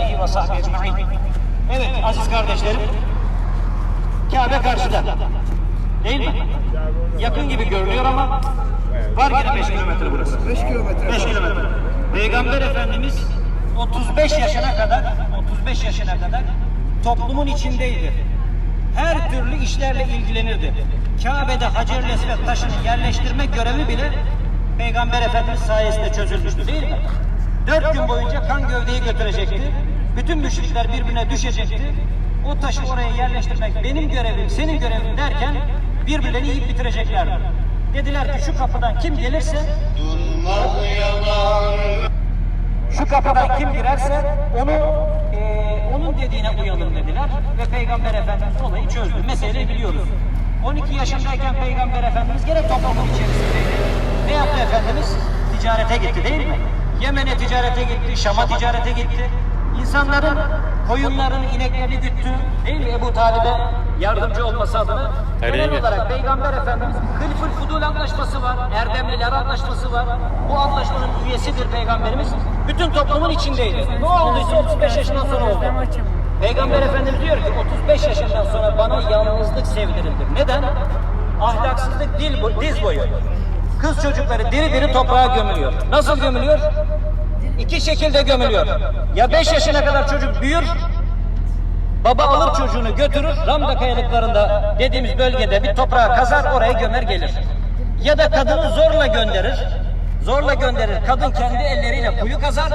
alihi ve sahbihi ecma'in. Evet aziz kardeşlerim. Kabe karşıda. Değil mi? Yakın gibi görünüyor ama var yine 5 kilometre burası. 5 kilometre. 5 kilometre. Peygamber Efendimiz 35 yaşına kadar 35 yaşına kadar toplumun içindeydi. Her türlü işlerle ilgilenirdi. Kabe'de Hacer-i Esved taşını yerleştirme görevi bile Peygamber Efendimiz sayesinde çözülmüştü değil mi? Dört gün boyunca kan gövdeyi götürecekti. Bütün müşrikler birbirine düşecekti. O taşı oraya yerleştirmek benim görevim, senin görevin derken birbirlerini yiyip bitireceklerdi. Dediler ki şu kapıdan kim gelirse şu kapıdan kim girerse onu eee, onun dediğine uyalım dediler ve Peygamber Efendimiz olayı çözdü. Meseleyi biliyoruz. 12 yaşındayken Peygamber Efendimiz gene toplumun içerisindeydi. Ne yaptı Efendimiz? Ticarete gitti değil mi? Yemen'e ticarete gitti, Şam'a ticarete gitti. İnsanların koyunlarını, ineklerini güttü. Değil mi Ebu Talib'e yardımcı olması adına? Genel olarak Peygamber Efendimiz Hılful Fudul Antlaşması var, Erdemliler Antlaşması var. Bu antlaşmanın üyesidir Peygamberimiz. Bütün toplumun içindeydi. Ne olduysa 35 yaşından sonra oldu. Peygamber Efendimiz diyor ki 35 yaşından sonra bana yalnızlık sevdirildi. Neden? Ahlaksızlık dil, diz boyu. Kız çocukları diri diri toprağa gömülüyor. Nasıl gömülüyor? İki şekilde gömülüyor. Ya 5 yaşına kadar çocuk büyür, Baba alır çocuğunu götürür, Ramda kayalıklarında dediğimiz bölgede bir toprağa kazar, oraya gömer gelir. Ya da kadını zorla gönderir, zorla gönderir. Kadın kendi elleriyle kuyu kazar,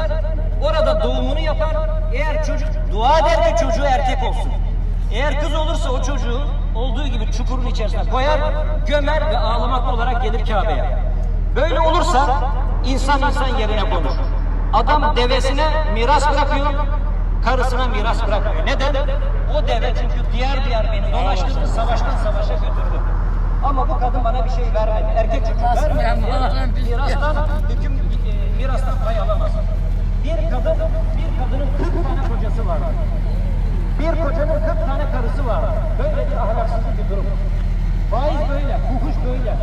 orada doğumunu yapar. Eğer çocuk, dua eder ki çocuğu erkek olsun. Eğer kız olursa o çocuğu olduğu gibi çukurun içerisine koyar, gömer ve ağlamaklı olarak gelir Kabe'ye. Böyle olursa insan insan yerine konur. Adam devesine miras bırakıyor, karısına miras bırakmıyor. Neden? O deve çünkü diğer diğer beni dolaştırdı, savaştan savaşa götürdü. Ama bu kadın bana bir şey vermedi. Erkek çocuk vermedi. Mirastan hüküm, e, mirastan pay alamaz. Bir kadın, bir kadının 40 tane kocası var. Bir kocanın 40 tane karısı var. Böyle bir ahlaksızlık bir durum. Faiz böyle, hukuş böyle.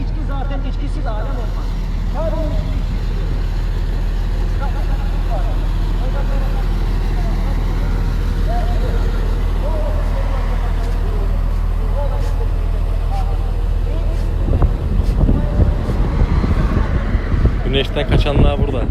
İçki zaten içkisiz alem olmaz. Kabe'nin Güneşten kaçanlar burada.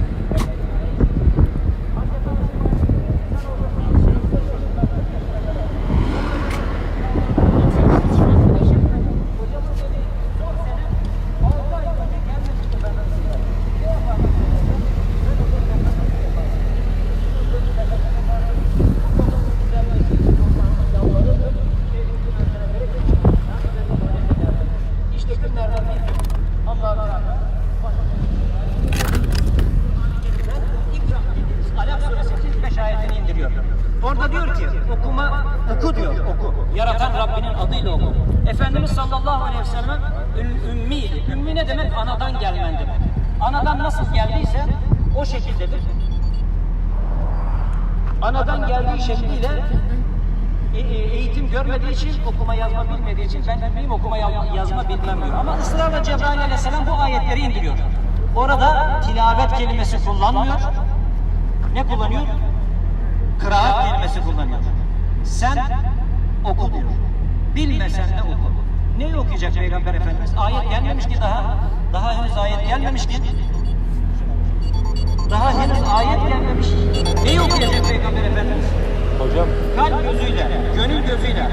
İşte günlerden biri. Allah Teala İkra dediğimiz Alak suresinin ilk beş ayetini indiriyor. Orada diyor ki okuma oku diyor oku. Yaratan Rabbinin adıyla oku. Efendimiz sallallahu aleyhi ve sellem üm- ümmiydi. Ümmi ne demek? Anadan gelmen demek. Anadan nasıl geldiyse o şekildedir. Anadan geldiği şekliyle e- e- eğitim görmediği için, okuma yazma bilmediği için ben bilmeyeyim okuma ya- yazma bilmem diyor. Ama ısrarla Cebrail aleyhisselam bu ayetleri indiriyor. Orada tilavet kelimesi kullanmıyor. Ne kullanıyor? Kıraat kelimesi kullanıyor. Sen oku diyor. Bilmesen de oku. Neyi okuyacak Peygamber Efendimiz? Ayet gelmemiş ki daha. Daha henüz ayet gelmemiş ki. Daha henüz ayet gelmemiş. Neyi okuyacak Peygamber Efendimiz? Hocam kalp gözüyle, gönül gözüyle,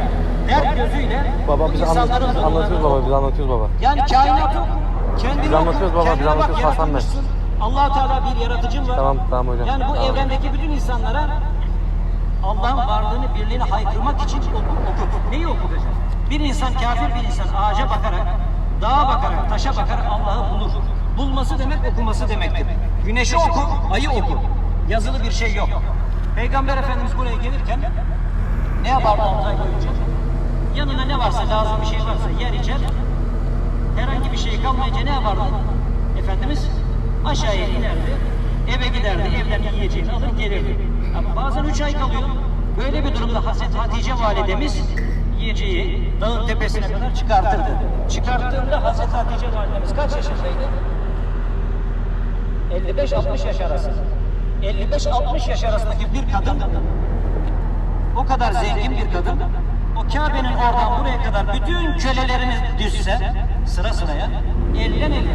dert gözüyle baba biz anlatıyoruz, anlatıyoruz baba biz anlatıyoruz baba. Yani kainatı oku, kendini Biz anlatıyoruz baba, biz anlatıyoruz Hasan Bey. Allah Teala bir yaratıcın var. Tamam, tamam hocam. Yani bu Tamam. evrendeki bütün insanlara Allah'ın varlığını, birliğini haykırmak için oku, oku. Neyi okutacak? Bir insan kafir bir insan ağaca bakarak, dağa bakarak, taşa bakarak Allah'ı bulur. Bulması demek okuması demektir. Güneşi oku, ayı oku. Yazılı bir şey yok. Peygamber Efendimiz buraya gelirken ne yapardı 6 ay boyunca? Yanına ne varsa, lazım bir şey varsa yer içer. Herhangi bir şey kalmayınca ne yapardı? Efendimiz aşağıya inerdi, eve giderdi, evden yiyeceğini alır gelirdi. Ama bazen üç ay kalıyor. Böyle bir durumda Hazreti Hatice validemiz yiyeceği dağın tepesine kadar çıkartırdı. Çıkarttığında Hazreti Hatice validemiz kaç yaşındaydı? 55-60 yaş arası. 55-60 yaş arasındaki bir kadın o kadar zengin bir kadın o Kabe'nin oradan buraya kadar bütün kölelerini düzse sıra sıraya elden ele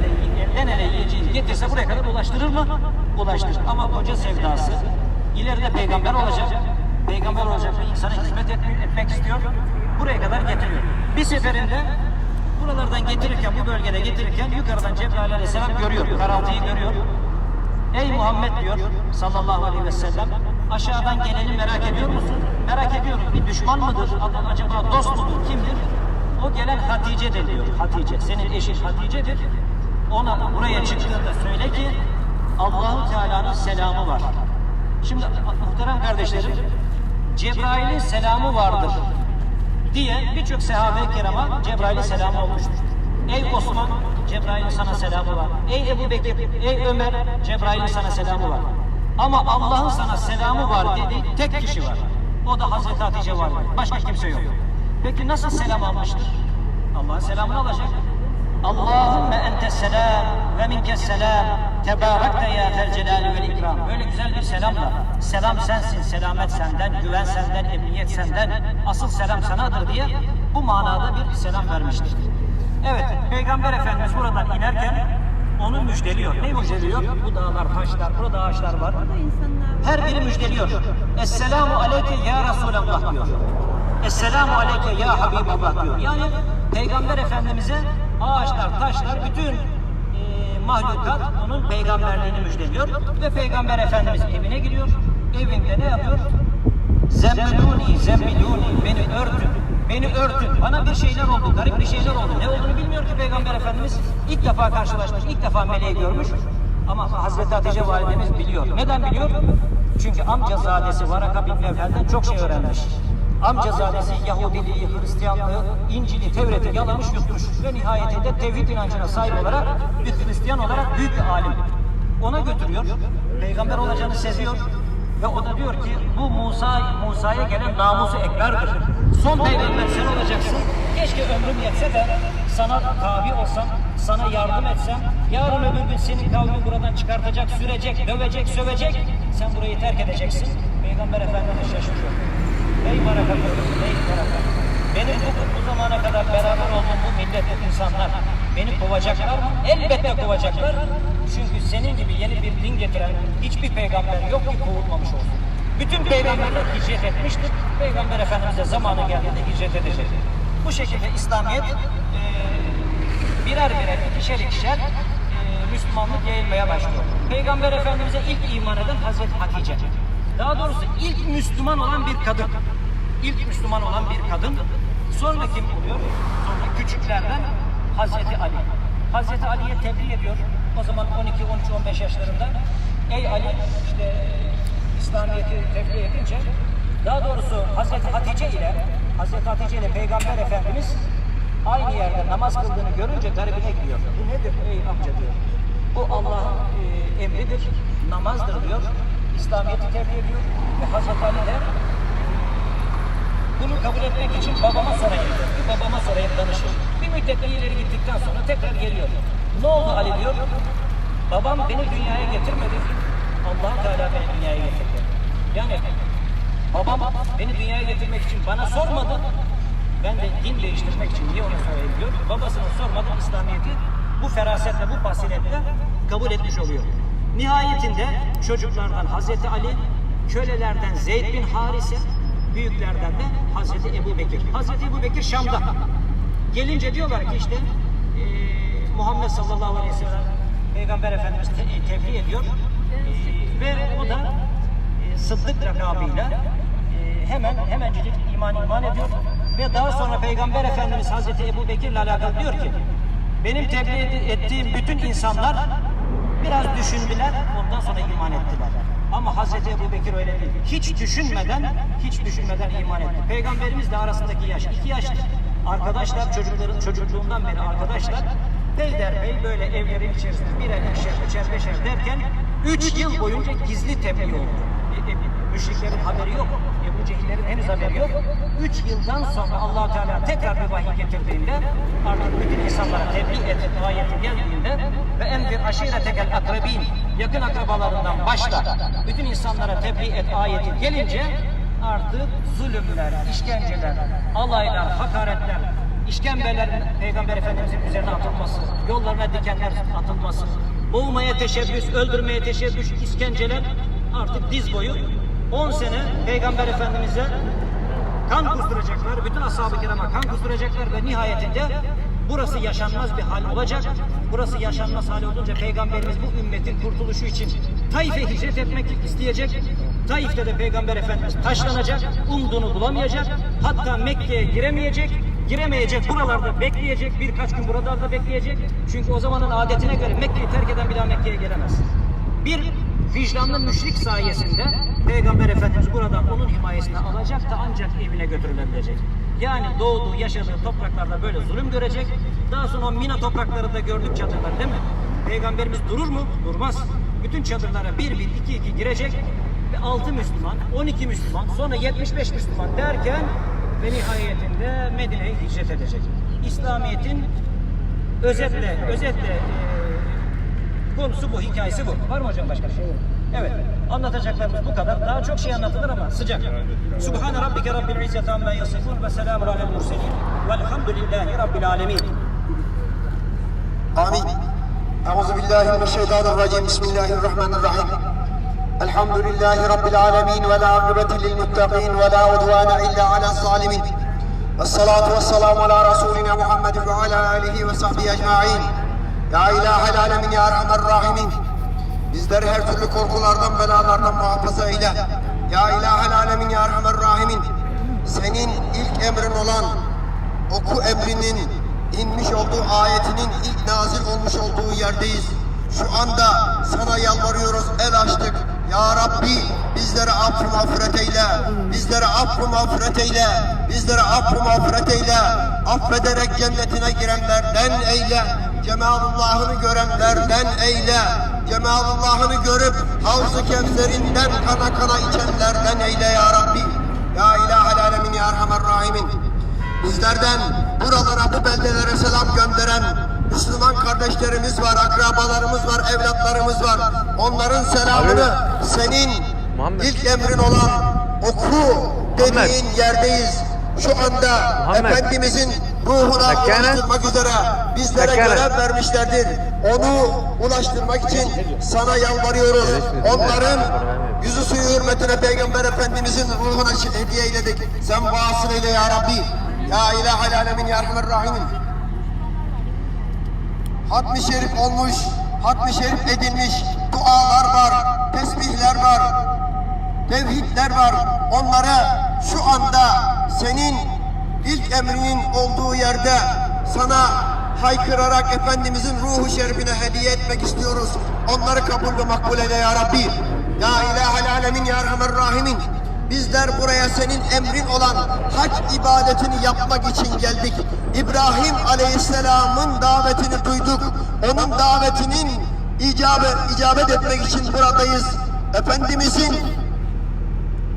elden ele yiyeceğini getirse buraya kadar ulaştırır mı? Ulaştırır. Ama koca sevdası ileride peygamber olacak. Peygamber olacak ve insana hizmet etmek istiyor. Buraya kadar getiriyor. Bir seferinde buralardan getirirken bu bölgede getirirken yukarıdan Cebrail aleyhisselam görüyor. Karaltıyı görüyor. Ey Muhammed diyor sallallahu aleyhi ve sellem aşağıdan geleni merak ediyor musun? Merak ediyorum. Bir düşman mıdır? Acaba dost mudur? Kimdir? O gelen Hatice'dir diyor. Hatice. Senin eşin Hatice'dir. Ona buraya çıktığında söyle ki Allahu Teala'nın selamı var. Şimdi muhterem kardeşlerim Cebrail'in selamı vardır diye birçok sahabe-i kirama Cebrail'in selamı olmuştur. Ey Osman, Cebrail'in sana selamı var. Ey Ebu Bekir, ey Ömer, Cebrail'in sana selamı var. Ama Allah'ın sana selamı var dediği tek kişi var. O da Hazreti Hatice var. Başka kimse yok. Peki nasıl selam almıştır? Allah'ın selamını alacak. Allahümme entes selam ve minkes selam tebarekte ya fel celali vel ikram. Böyle güzel bir selamla. Selam sensin, selamet senden, güven senden, emniyet senden. Asıl selam sanadır diye bu manada bir selam vermiştir. Evet, Peygamber Efendimiz buradan inerken onu müjdeliyor. Ne müjdeliyor? Bu dağlar, taşlar, burada ağaçlar var. Her biri müjdeliyor. Esselamu aleyke ya Resulallah diyor. Esselamu aleyke ya Habiballah diyor. Yani Peygamber Efendimiz'e ağaçlar, taşlar, bütün mahlukat onun peygamberliğini müjdeliyor. Ve Peygamber Efendimiz evine giriyor. Evinde ne yapıyor? Zemmiluni, zemmiluni, beni örtün, beni örtün. Bana bir şeyler oldu, garip bir şeyler oldu. Ne olduğunu bilmiyor ki Peygamber Efendimiz. İlk defa karşılaşmış, ilk defa meleği görmüş. Ama Hazreti Hatice validemiz biliyor. Neden biliyor? Çünkü amcazadesi Varaka bin Nevfel'den çok şey öğrenmiş. Amcazadesi Yahudiliği, Hristiyanlığı, İncil'i, Tevret'i yalamış yutmuş. Ve nihayetinde tevhid inancına sahip olarak bir Hristiyan olarak büyük bir alim. Ona götürüyor. Peygamber olacağını seziyor. Ve o da diyor ki bu Musa Musa'ya gelen namusu ekberdir. Son peygamber sen olacaksın. Keşke ömrüm yetse de sana tabi olsam, sana yardım etsem. Yarın öbür gün senin kavmin buradan çıkartacak, sürecek, dövecek, sövecek. Sen burayı terk edeceksin. Peygamber Efendimiz şaşırıyor. Benim bu, bu zamana kadar beraber olduğum bu millet, insanlar beni kovacaklar mı? Elbette kovacaklar. Çünkü senin gibi yeni bir din getiren hiçbir peygamber yok ki kovulmamış olsun. Bütün peygamberler hicret. Peygamber Efendimiz de zamanı geldiğinde hicret. Bu şekilde İslamiyet eee, birer birer, ikişer ikişer eee, Müslümanlık yayılmaya başlıyor. Peygamber Efendimiz'e ilk iman eden Hazreti Hatice. Daha doğrusu ilk Müslüman olan bir kadın. İlk Müslüman olan bir kadın. Sonra kim oluyor? Sonra küçüklerden Hazreti Ali. Hazreti Ali'ye tebliğ ediyor. O zaman 12, 13, 15 yaşlarında. Ey Ali işte İslamiyet'i tebliğ edince daha doğrusu Hazreti Hatice ile Hazreti Hatice ile Peygamber Efendimiz aynı yerde namaz kıldığını görünce garibine gidiyor. Bu nedir ey amca diyor. Bu Allah'ın e, emridir, namazdır diyor. İslamiyet'i tebliğ ediyor ve Hazreti Ali de bunu kabul etmek için babama sorayım diyor. Bir babama sorayım danışır. Bir müddet ileri gittikten sonra tekrar geliyor. Ne oldu Ali diyor. Babam beni dünyaya getirmedi. allah Teala beni dünyaya getirdi. Yani babam beni dünyaya getirmek için bana sormadı. Ben de din değiştirmek için niye ona sorayım diyor. Babasına sormadan İslamiyet'i bu ferasetle, bu basiretle kabul etmiş oluyor. Nihayetinde çocuklardan Hazreti Ali, kölelerden Zeyd bin Harise, büyüklerden de Hazreti Ebu Bekir. Hazreti Ebu Bekir Şam'da. Gelince diyorlar ki işte eee, Muhammed sallallahu aleyhi ve sellem Peygamber Efendimiz te- tebliğ ediyor. Eee, ve o da eee, Sıddık lakabıyla eee, hemen hemencecik iman iman ediyor. Ve daha sonra Peygamber Efendimiz Hazreti Ebu Bekir'le alakalı diyor ki benim tebliğ ettiğim bütün insanlar biraz düşündüler ondan sonra iman ettiler. Ama Hazreti Ebu Bekir öyle değil. Hiç düşünmeden, hiç düşünmeden iman etti. Peygamberimizle arasındaki yaş iki yaştır. Arkadaşlar çocukların çocukluğundan beri arkadaşlar. Peyderpey böyle evlerin içerisinde birer, ikişer, üçer, beşer derken üç yıl boyunca gizli tebliğ oldu. E, e, müşriklerin haberi yok. Ebu Cehillerin henüz haberi yok. Üç yıldan sonra allah Teala tekrar bir vahiy getirdiğinde artık bütün insanlara tebliğ et ayeti geldiğinde ve endir aşiretekel akrabin yakın akrabalarından başla bütün insanlara tebliğ et ayeti gelince artık zulümler, işkenceler, alaylar, hakaretler, işkembelerin Peygamber Efendimizin üzerine atılması, yollarına dikenler atılması, boğmaya teşebbüs, öldürmeye teşebbüs, iskenceler artık diz boyu 10 sene Peygamber Efendimiz'e kan kusturacaklar, bütün ashab-ı kirama kan kusturacaklar ve nihayetinde burası yaşanmaz bir hal olacak. Burası yaşanmaz hal olunca Peygamberimiz bu ümmetin kurtuluşu için Taif'e hicret etmek isteyecek. Taif'te de Peygamber Efendimiz taşlanacak, umduğunu bulamayacak, hatta Mekke'ye giremeyecek, giremeyecek, buralarda bekleyecek, birkaç gün buralarda bekleyecek. Çünkü o zamanın adetine göre Mekke'yi terk eden bir daha Mekke'ye gelemez. Bir vicdanlı müşrik sayesinde Peygamber Efendimiz buradan onun himayesine alacak da ancak evine götürülebilecek. Yani doğduğu, yaşadığı topraklarda böyle zulüm görecek. Daha sonra o Mina topraklarında gördük çadırlar değil mi? Peygamberimiz durur mu? Durmaz. Bütün çadırlara bir bir iki iki girecek ve 6 Müslüman, 12 Müslüman, sonra 75 Müslüman derken ve nihayetinde Medine'ye hicret edecek. İslamiyet'in özetle, özetle e, konusu bu, hikayesi bu. Var mı hocam başka bir şey? Evet. Anlatacaklarımız bu kadar. Daha çok şey anlatılır ama sıcak. Subhan rabbike rabbil izzati amma yasifun ve selamun alel murselin. Velhamdülillahi rabbil alemin. Amin. Euzu billahi mineşşeytanirracim. Bismillahirrahmanirrahim. Elhamdülillahi rabbil alamin ve la akibete lil muttaqin ve la udvane illa ala zalimin. Vessalatu vesselamu ala rasulina Muhammed ve ala alihi ve sahbihi ecmaîn. Ya ilahe alemin ya erhamer rahimin. Bizleri her türlü korkulardan, belalardan muhafaza eyle. Ya İlahel Alemin Ya Erhamer Rahimin Senin ilk emrin olan oku emrinin inmiş olduğu ayetinin ilk nazil olmuş olduğu yerdeyiz. Şu anda sana yalvarıyoruz, el açtık. Ya Rabbi bizlere affı mağfiret eyle. Bizlere affı mağfiret eyle. Bizlere affı mağfiret eyle. Affederek cennetine girenlerden eyle. Cemalullah'ını görenlerden eyle. Cemalullah'ını görüp Havz-ı Kevser'inden kana kana içenlerden eyle ya Rabbi. Ya İlahel Alemin Ya Erhamer Rahimin. Bizlerden buralara bu beldelere selam gönderen Müslüman kardeşlerimiz var, akrabalarımız var, evlatlarımız var. Onların selamını senin Muhammed. ilk emrin olan oku dediğin yerdeyiz. Şu anda Muhammed. Efendimizin ruhuna ulaştırmak üzere bizlere Dakikane. görev vermişlerdir. Onu ulaştırmak için sana yalvarıyoruz. Onların yüzü suyu hürmetine Peygamber Efendimizin ruhuna hediye eyledik. Sen vasıl eyle ya Rabbi. Ya ilahel alemin ya Rahimin. Hatmi şerif olmuş, hatmi şerif edilmiş dualar var, tesbihler var, tevhidler var. Onları şu anda senin ilk emrinin olduğu yerde sana haykırarak Efendimizin ruhu şerifine hediye etmek istiyoruz. Onları kabul ve makbul eyle ya Rabbi. Ya ilahel alemin ya Erhamer Rahimin. Bizler buraya senin emrin olan hac ibadetini yapmak için geldik. İbrahim Aleyhisselam'ın davetini duyduk. Onun davetinin icabet, icabet etmek için buradayız. Efendimizin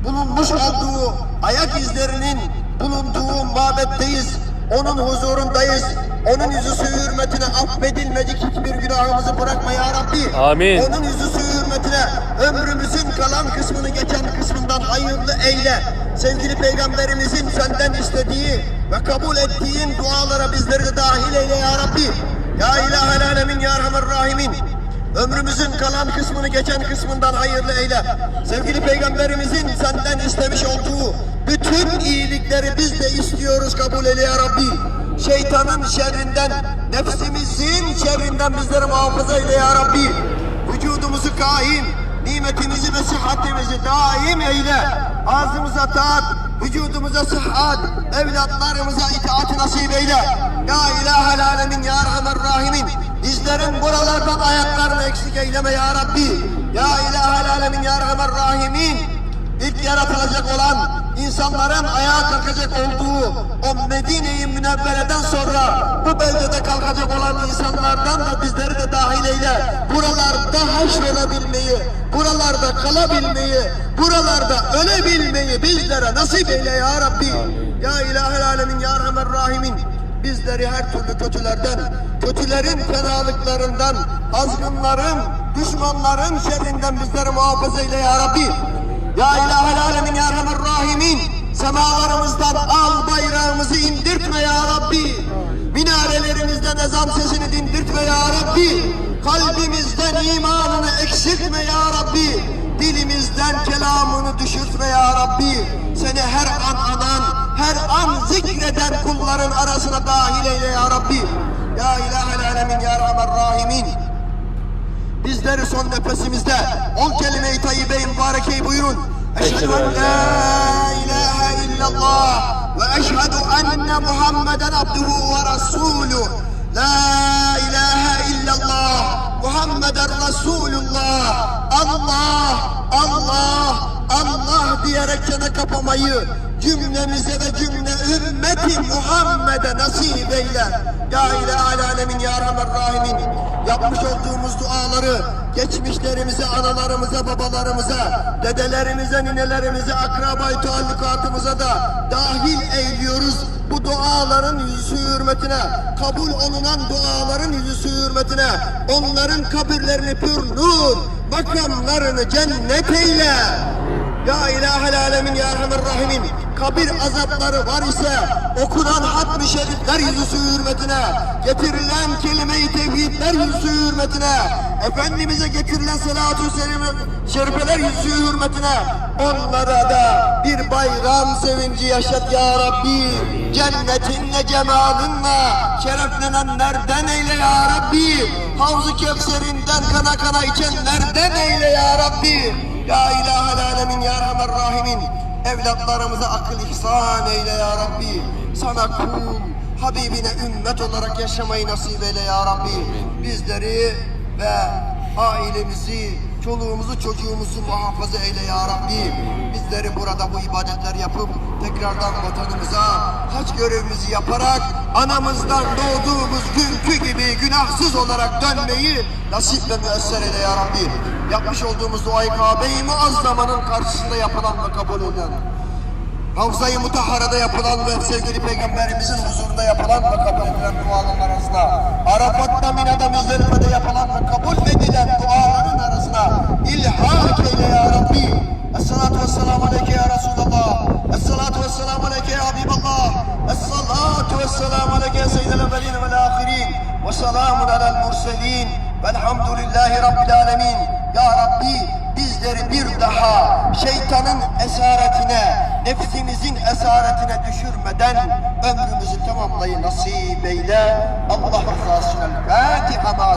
bulunmuş olduğu ayak izlerinin bulunduğu mabetteyiz. Onun huzurundayız. Onun yüzü suyu hürmetine affedilmedik hiçbir günahımızı bırakma ya Rabbi. Amin. Onun yüzü suyu hürmetine ömrümüzün kalan kısmını geçen kısmından hayırlı eyle. Sevgili Peygamberimizin senden istediği ve kabul ettiğin dualara bizleri de dahil eyle ya Rabbi. Ya ilahel alemin ya Erhamer Rahimin. Ömrümüzün kalan kısmını geçen kısmından hayırlı eyle. Sevgili Peygamberimizin senden istemiş olduğu bütün iyilikleri biz de istiyoruz kabul eyle ya Rabbi. Şeytanın şerrinden, nefsimizin şerrinden bizleri muhafaza eyle ya Rabbi. Vücudumuzu kaim, nimetimizi ve sıhhatimizi daim eyle. Ağzımıza taat, vücudumuza sıhhat, evlatlarımıza itaat nasip eyle. Ya ilahel alemin ya Erhamer Rahimin. Bizlerin buralardan ayaklarını eksik eyleme ya Rabbi. Ya ilahel alemin ya Erhamer Rahimin. İlk yaratılacak olan insanların ayağa kalkacak olduğu o Medine-i Münevvere'den sonra bu beldede kalkacak olan insanlardan da bizleri de dahil eyle. Buralarda haşrolabilmeyi, buralarda kalabilmeyi, buralarda ölebilmeyi bizlere nasip eyle ya Rabbi. Ya ilahel alemin ya Rahman Rahimin. Bizleri her türlü kötülerden, kötülerin fenalıklarından, azgınların, düşmanların şerrinden bizleri muhafaza eyle ya Rabbi. Ya ilahel alemin ya Rahman Rahimin. Semalarımızdan al bayrağımızı indirtme ya Rabbi. Minarelerimizden ezan sesini dindirtme ya Rabbi. Kalbimizden imanını eksiltme ya Rabbi. Dilimizden kelamını düşürtme ya Rabbi. Seni her an anan, her an zikreden kulların arasına dahil eyle ya Rabbi. Ya ilahel alemin ya Rahman Rahimin. Bizleri son nefesimizde on kelime-i tayyibe-i mübarekeyi buyurun. Eşhedü en la ilahe illallah ve eşhedü enne Muhammeden abduhu ve rasuluh. La ilahe illallah Muhammeden Resulullah. Allah, Allah, Allah diyerek çene kapamayı cümlemize ve cümle ümmeti Muhammed'e nasip eyle. Ya ilahe alemin ya Rahman Rahimin. Yapmış olduğumuz duaları geçmişlerimize, analarımıza, babalarımıza, dedelerimize, ninelerimize, akrabayı taallukatımıza da dahil eyliyoruz. Bu duaların yüzü hürmetine, kabul olunan duaların yüzü hürmetine, onların kabirlerini pür nur, makamlarını cennet eyle. Ya ilahel alemin ya Rahimin kabir azapları var ise okunan hatmi şerifler yüzüsü hürmetine getirilen kelime-i tevhidler yüzüsü hürmetine Efendimiz'e getirilen salatü şerifeler yüzüsü hürmetine onlara da bir bayram sevinci yaşat ya Rabbi. Cennetinle cemalınla şereflenenlerden eyle ya Rabbi. Havzu Kevser'inden kana kana içenlerden eyle ya Rabbi. Ya ilahel alemin ya Rahimin Evlatlarımıza akıl ihsan eyle ya Rabbi. Sana kul Habibine ümmet olarak yaşamayı nasip eyle ya Rabbi. Bizleri ve ailemizi Çoluğumuzu çocuğumuzu muhafaza eyle ya Rabbi. Bizleri burada bu ibadetler yapıp Tekrardan vatanımıza hac görevimizi yaparak Anamızdan doğduğumuz günkü gibi günahsız olarak dönmeyi Nasip ve müesser eyle ya Rabbi. Yapmış olduğumuz duayı Kabe-i Muazzama'nın karşısında yapılan ve kabul edilen Havza-i Mutahhara'da yapılan ve sevgili Peygamberimizin huzurunda yapılan ve kabul edilen duaların arasına Arafat'ta, Mina'da, Müzdelife'de yapılan ve kabul edilen duaların arasına ilhak eyle ya Rabbi. Esselatu vesselamu aleyke ya Resulallah. Esselatu vesselamu aleyke ya Vesselamu aleyke ya seyyidel evvelin vel ahirin Ve selamun alel murselin Velhamdülillahi Rabbil alemin Ya Rabbi bizleri bir daha şeytanın esaretine, nefsimizin esaretine düşürmeden ömrümüzü tamamlayı nasip eyle. Allah rızası için. El Fatiha.